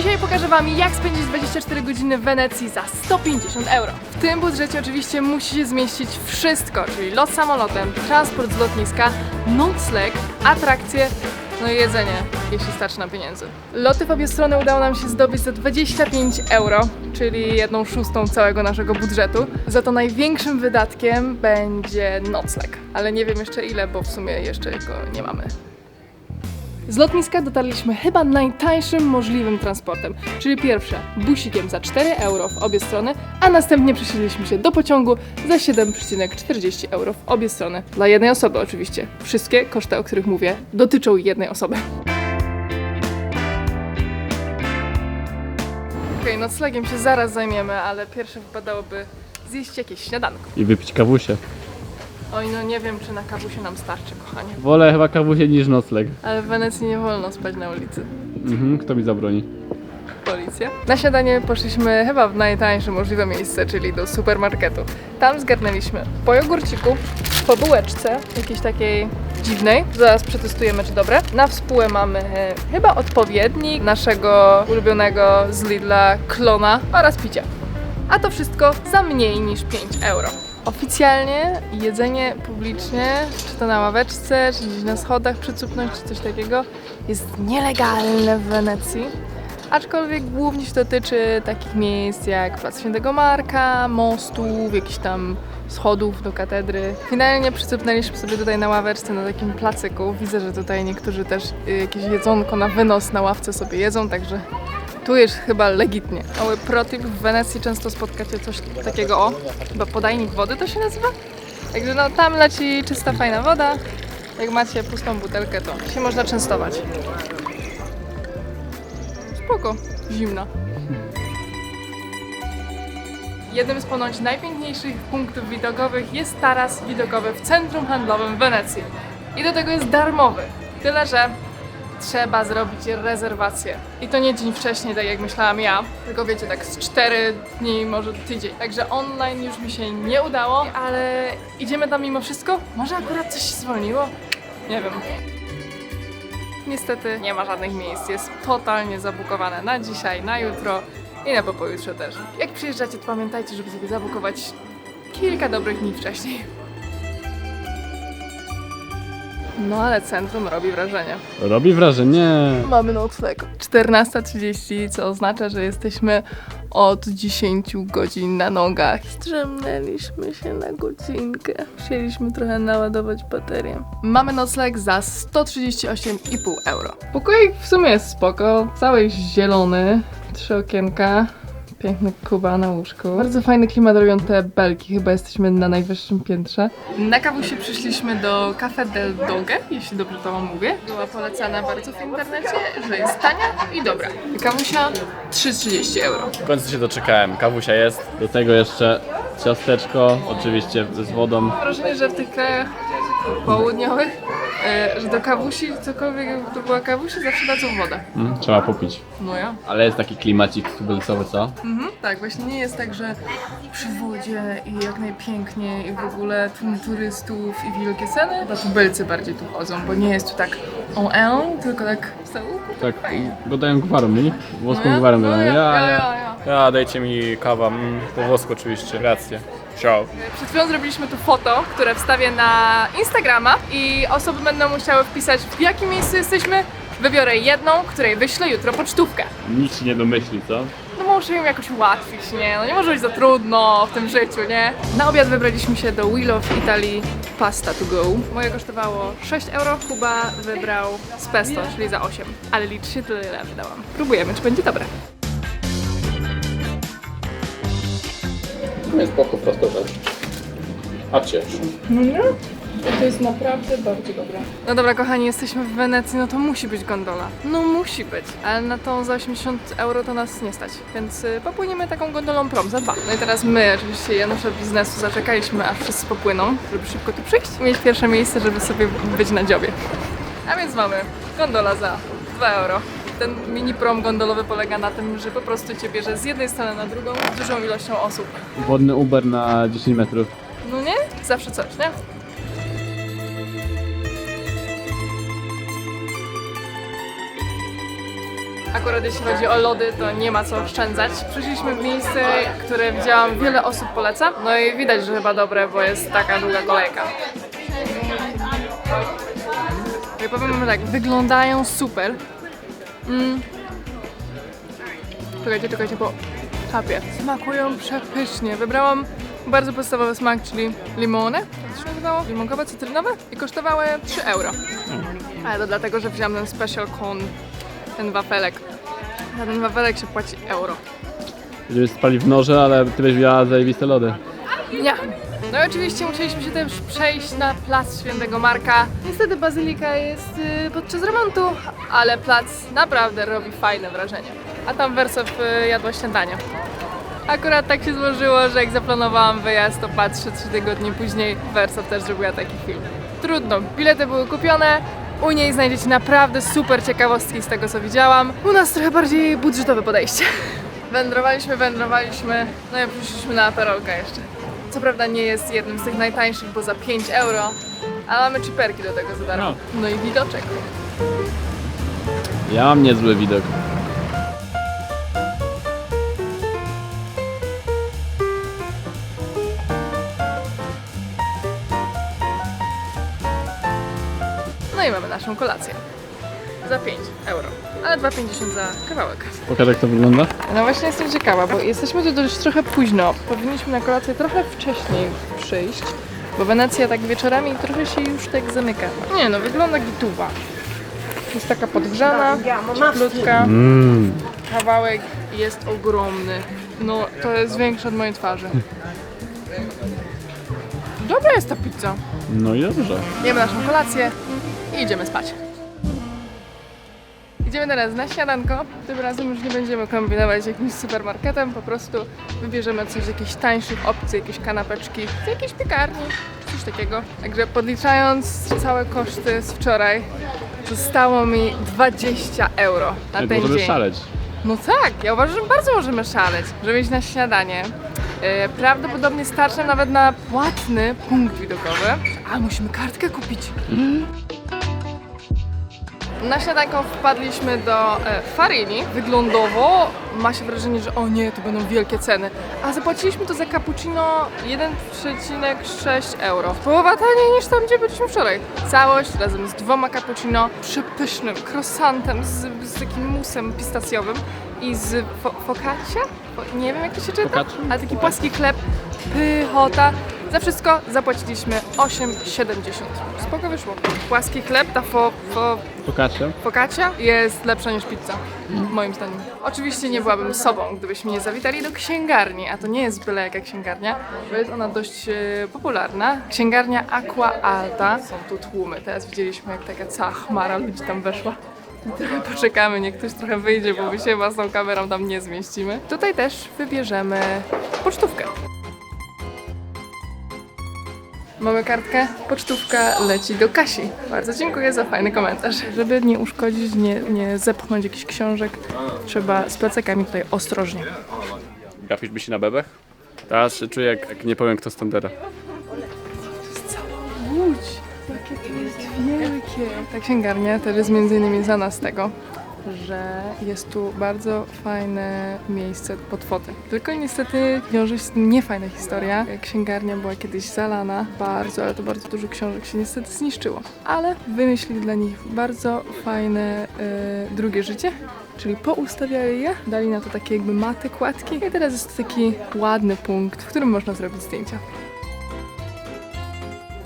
Dzisiaj pokażę Wam, jak spędzić 24 godziny w Wenecji za 150 euro. W tym budżecie oczywiście musi się zmieścić wszystko, czyli lot samolotem, transport z lotniska, nocleg, atrakcje, no i jedzenie, jeśli starczy na pieniędzy. Loty w obie strony udało nam się zdobyć za 25 euro, czyli jedną szóstą całego naszego budżetu. Za to największym wydatkiem będzie nocleg, ale nie wiem jeszcze ile, bo w sumie jeszcze go nie mamy. Z lotniska dotarliśmy chyba najtańszym możliwym transportem, czyli pierwsze busikiem za 4 euro w obie strony, a następnie przesiedliśmy się do pociągu za 7,40 euro w obie strony. Dla jednej osoby oczywiście. Wszystkie koszty, o których mówię, dotyczą jednej osoby. Okej, noclegiem się zaraz zajmiemy, ale pierwsze wypadałoby zjeść jakieś śniadanko. I wypić kawusie. Oj, no nie wiem, czy na kawusie nam starczy, kochanie. Wolę chyba kawusie niż nocleg. Ale w Wenecji nie wolno spać na ulicy. Mhm, kto mi zabroni? Policja. Na śniadanie poszliśmy chyba w najtańsze możliwe miejsce, czyli do supermarketu. Tam zgarnęliśmy po jogurciku, po bułeczce, jakiejś takiej dziwnej. Zaraz przetestujemy, czy dobre. Na współę mamy e, chyba odpowiednik naszego ulubionego z Lidla klona oraz picie. A to wszystko za mniej niż 5 euro. Oficjalnie jedzenie publicznie, czy to na ławeczce, czy gdzieś na schodach przycupnąć, czy coś takiego, jest nielegalne w Wenecji. Aczkolwiek głównie się dotyczy takich miejsc jak Plac Świętego Marka, mostów, jakichś tam schodów do katedry. Finalnie przycupnęliśmy sobie tutaj na ławeczce na takim placyku. Widzę, że tutaj niektórzy też y, jakieś jedzonko na wynos na ławce sobie jedzą, także tu jest chyba legitnie. Mały protip, w Wenecji często spotkacie coś takiego, o, chyba podajnik wody to się nazywa? Także no tam leci czysta, fajna woda. Jak macie pustą butelkę, to się można częstować. Spoko, zimna. Jednym z ponoć najpiękniejszych punktów widokowych jest taras widokowy w centrum handlowym Wenecji. I do tego jest darmowy. Tyle, że trzeba zrobić rezerwację. I to nie dzień wcześniej, tak jak myślałam ja, tylko wiecie, tak z 4 dni, może tydzień. Także online już mi się nie udało, ale idziemy tam mimo wszystko. Może akurat coś się zwolniło? Nie wiem. Niestety nie ma żadnych miejsc, jest totalnie zabukowane na dzisiaj, na jutro i na pojutrze też. Jak przyjeżdżacie, to pamiętajcie, żeby sobie zabukować kilka dobrych dni wcześniej. No ale centrum robi wrażenie. Robi wrażenie. Mamy nocleg. 14.30, co oznacza, że jesteśmy od 10 godzin na nogach. Strzemnęliśmy się na godzinkę. Chcieliśmy trochę naładować baterię. Mamy nocleg za 138,5 euro. Pokoik w sumie jest spoko. Cały jest zielony. Trzy okienka. Piękny kuba na łóżku. Bardzo fajny klimat robią te belki, chyba jesteśmy na najwyższym piętrze. Na kawusie przyszliśmy do Cafe del Doge, jeśli dobrze to wam mówię. Była polecana bardzo w internecie, że jest tania i dobra. Kawusia 3,30 euro. W końcu się doczekałem. Kawusia jest. Do tego jeszcze ciasteczko, oczywiście z wodą. Mam wrażenie, że w tych krajach południowych, e, że do kawusi, cokolwiek jakby to była kawusi, zawsze dadzą wodę. Mm, trzeba popić. No ja. Ale jest taki klimacik tubylcowy, co? Mhm, tak, właśnie nie jest tak, że przy wodzie i jak najpiękniej i w ogóle tłum turystów i wielkie ceny. To tubylcy bardziej tu chodzą, bo nie jest tu tak on en, tylko tak w całuku. Tak, gadają gwarą, nie? Włoską No ja, gwarą no gadają. ja, Ja, ja, ja. ja, ja. Ja, dajcie mi kawa, mm, po włosku oczywiście, rację. Ciao. Przed chwilą zrobiliśmy tu foto, które wstawię na Instagrama i osoby będą musiały wpisać w jakim miejscu jesteśmy. Wybiorę jedną, której wyślę jutro pocztówkę. Się nie domyśli, co? No muszę im jakoś ułatwić, nie? No nie może być za trudno w tym życiu, nie? Na obiad wybraliśmy się do Wheel of Italy Pasta to go. Moje kosztowało 6 euro, Kuba wybrał z pesto, czyli za 8. Ale liczy się tyle, ile wydałam. Próbujemy, czy będzie dobre. To jest spoko, prosta rzecz. A ciesz. No nie? To jest naprawdę bardzo dobre. No dobra, kochani, jesteśmy w Wenecji, no to musi być gondola. No musi być. Ale na tą za 80 euro to nas nie stać. Więc y, popłyniemy taką gondolą prom za dwa. No i teraz my, oczywiście Janusza biznesu, zaczekaliśmy, aż wszyscy popłyną, żeby szybko tu przyjść i mieć pierwsze miejsce, żeby sobie być na dziobie. A więc mamy gondola za 2 euro. Ten mini prom gondolowy polega na tym, że po prostu cię bierze z jednej strony na drugą z dużą ilością osób. Wodny Uber na 10 metrów. No nie? Zawsze coś, nie? Akurat jeśli chodzi o lody, to nie ma co oszczędzać. Przyszliśmy w miejsce, które widziałam wiele osób poleca. No i widać, że chyba dobre, bo jest taka długa kolejka. Ja powiem wam tak, wyglądają super. Mm. Czekajcie, czekajcie, bo kapie. Smakują przepysznie. Wybrałam bardzo podstawowy smak, czyli limone. Jak to się nazywało? Limonkowe, cytrynowe? I kosztowały 3 euro. Ale to dlatego, że wziąłem ten special con, ten wafelek. Za ten wafelek się płaci euro. Będziemy spali w noże, ale ty byś wzięła zajebiste lody. Nie. No i oczywiście musieliśmy się też przejść na plac Świętego Marka. Niestety bazylika jest y, podczas remontu, ale plac naprawdę robi fajne wrażenie. A tam Wersow y, jadła śniadanie. Akurat tak się złożyło, że jak zaplanowałam wyjazd, to patrzę trzy tygodnie później, Wersow też zrobiła taki film. Trudno, bilety były kupione, u niej znajdziecie naprawdę super ciekawostki z tego co widziałam. U nas trochę bardziej budżetowe podejście. Wędrowaliśmy, wędrowaliśmy, no i przyszliśmy na aperolkę jeszcze. Co prawda nie jest jednym z tych najtańszych, bo za 5 euro, ale mamy chiperki do tego za darmo. No i widoczek. Ja mam niezły widok. No i mamy naszą kolację. Za 5 euro, ale 2,50 za kawałek. Pokaż jak to wygląda. No właśnie jestem ciekawa, bo jesteśmy tu dość trochę późno. Powinniśmy na kolację trochę wcześniej przyjść, bo Wenecja tak wieczorami trochę się już tak zamyka. Nie no, wygląda gituwa. Jest taka podgrzana, cieplutka, Mmm. kawałek jest ogromny. No, to jest większe od mojej twarzy. Dobra jest ta pizza. No i dobrze. Jemy naszą kolację i idziemy spać. Idziemy teraz na śniadanko. Tym razem już nie będziemy kombinować z jakimś supermarketem, po prostu wybierzemy coś z jakichś tańszych opcji, jakieś kanapeczki, z jakiejś piekarni, czy coś takiego. Także podliczając całe koszty z wczoraj, zostało mi 20 euro na ten możemy dzień. szaleć. No tak, ja uważam, że bardzo możemy szaleć, żeby iść na śniadanie. E, prawdopodobnie starczy nawet na płatny punkt widokowy. A musimy kartkę kupić. Na śniadanko wpadliśmy do e, Farini. Wyglądowo ma się wrażenie, że o nie, to będą wielkie ceny. A zapłaciliśmy to za cappuccino 1,6 euro. Połowa taniej niż tam, gdzie byliśmy wczoraj. Całość razem z dwoma cappuccino, przepysznym croissantem z, z takim musem pistacjowym i z fo focaccia? Fo- Nie wiem jak to się czyta, Focaccia? ale taki płaski chleb, pychota. Za wszystko zapłaciliśmy 8,70. Spoko wyszło. Płaski chleb, ta fo, fo, Pokażcie. Focaccia jest lepsza niż pizza, moim zdaniem. Oczywiście nie byłabym sobą, gdybyśmy nie zawitali do księgarni, a to nie jest byle jaka księgarnia, bo jest ona dość e, popularna. Księgarnia Aqua Alta. Są tu tłumy, teraz widzieliśmy jak taka cała chmara ludzi tam weszła. Trochę poczekamy, niech ktoś trochę wyjdzie, bo my się własną kamerą tam nie zmieścimy. Tutaj też wybierzemy pocztówkę. Mamy kartkę, pocztówka leci do Kasi. Bardzo dziękuję za fajny komentarz. Żeby nie uszkodzić, nie, nie zepchnąć jakichś książek, trzeba z plecakami tutaj ostrożnie. Gapisz by się na bebech? Teraz się czuję jak, jak nie powiem kto Standera. Łódź, jakie to jest wielkie. Ta księgarnia też jest między innymi znana z tego, że jest tu bardzo fajne miejsce pod foty. Tylko niestety wiąże się z tym niefajna historia. Księgarnia była kiedyś zalana bardzo, ale to bardzo dużo książek się niestety zniszczyło. Ale wymyślili dla nich bardzo fajne e, drugie życie. Czyli poustawiali je, dali na to takie jakby maty, kładki i teraz jest to taki ładny punkt, w którym można zrobić zdjęcia.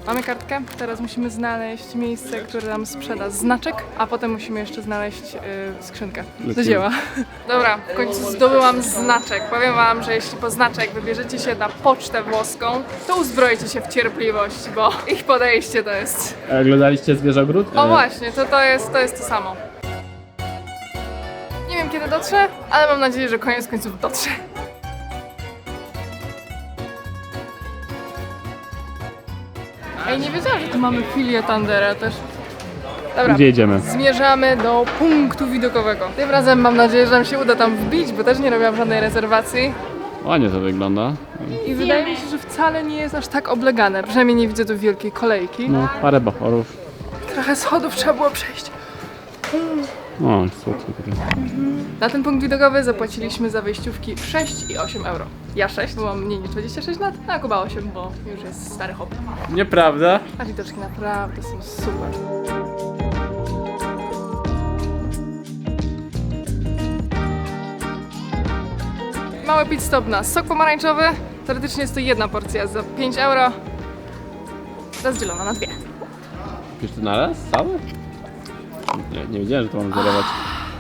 Mamy kartkę, teraz musimy znaleźć miejsce, które nam sprzeda znaczek, a potem musimy jeszcze znaleźć yy, skrzynkę. Do dzieła. Dobra, w końcu zdobyłam znaczek. Powiem wam, że jeśli po znaczek wybierzecie się na pocztę włoską, to uzbrojcie się w cierpliwość, bo ich podejście to jest... A Oglądaliście Zwierzogród? O E, właśnie, to, to, jest, to jest to samo. Nie wiem kiedy dotrze, ale mam nadzieję, że koniec końców dotrze. Ej, nie wiedziałam, że tu mamy filię Tandera też. Dobra, Gdzie idziemy? zmierzamy do punktu widokowego. Tym razem mam nadzieję, że nam się uda tam wbić, bo też nie robiłam żadnej rezerwacji. Ładnie to wygląda. I wydaje mi się, że wcale nie jest aż tak oblegane. Przynajmniej nie widzę tu wielkiej kolejki. No, parę baforów. Trochę schodów trzeba było przejść. O, słodko takie. Na ten punkt widokowy zapłaciliśmy za wejściówki 6 i 8 euro. Ja 6, bo mam mniej niż 26 lat, a Kuba 8, bo już jest stary hop. Nieprawda? A widoczki naprawdę są super. Mały pit stop na sok pomarańczowy. Teoretycznie jest to jedna porcja za 5 euro. Rozdzielona na dwie. Pisz to naraz? Cały? Nie, nie wiedziałem, że to mam zerować.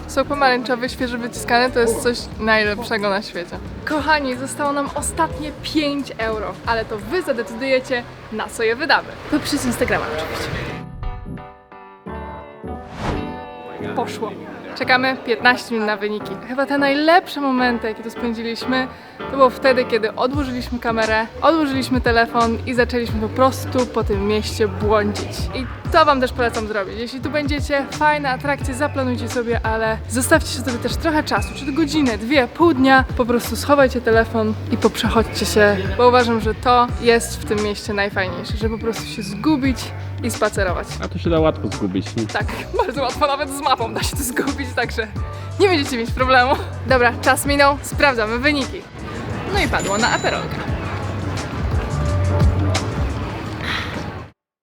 Sok pomarańczowy, świeżo wyciskany to jest coś najlepszego na świecie. Kochani, zostało nam ostatnie 5 euro, ale to wy zadecydujecie, na co je wydamy. To przez Instagrama oczywiście. Poszło. Czekamy 15 minut na wyniki. Chyba te najlepsze momenty, jakie tu spędziliśmy, to było wtedy, kiedy odłożyliśmy kamerę, odłożyliśmy telefon i zaczęliśmy po prostu po tym mieście błądzić. I to Wam też polecam zrobić. Jeśli tu będziecie, fajne atrakcje, zaplanujcie sobie, ale zostawcie sobie też trochę czasu, czy to godzinę, dwie, pół dnia, po prostu schowajcie telefon i poprzechodźcie się, bo uważam, że to jest w tym mieście najfajniejsze, że po prostu się zgubić i spacerować. A to się da łatwo zgubić. Nie? Tak, bardzo łatwo nawet z mapą da się to zgubić, także nie będziecie mieć problemu. Dobra, czas minął, sprawdzamy wyniki. No i padło na aperolka.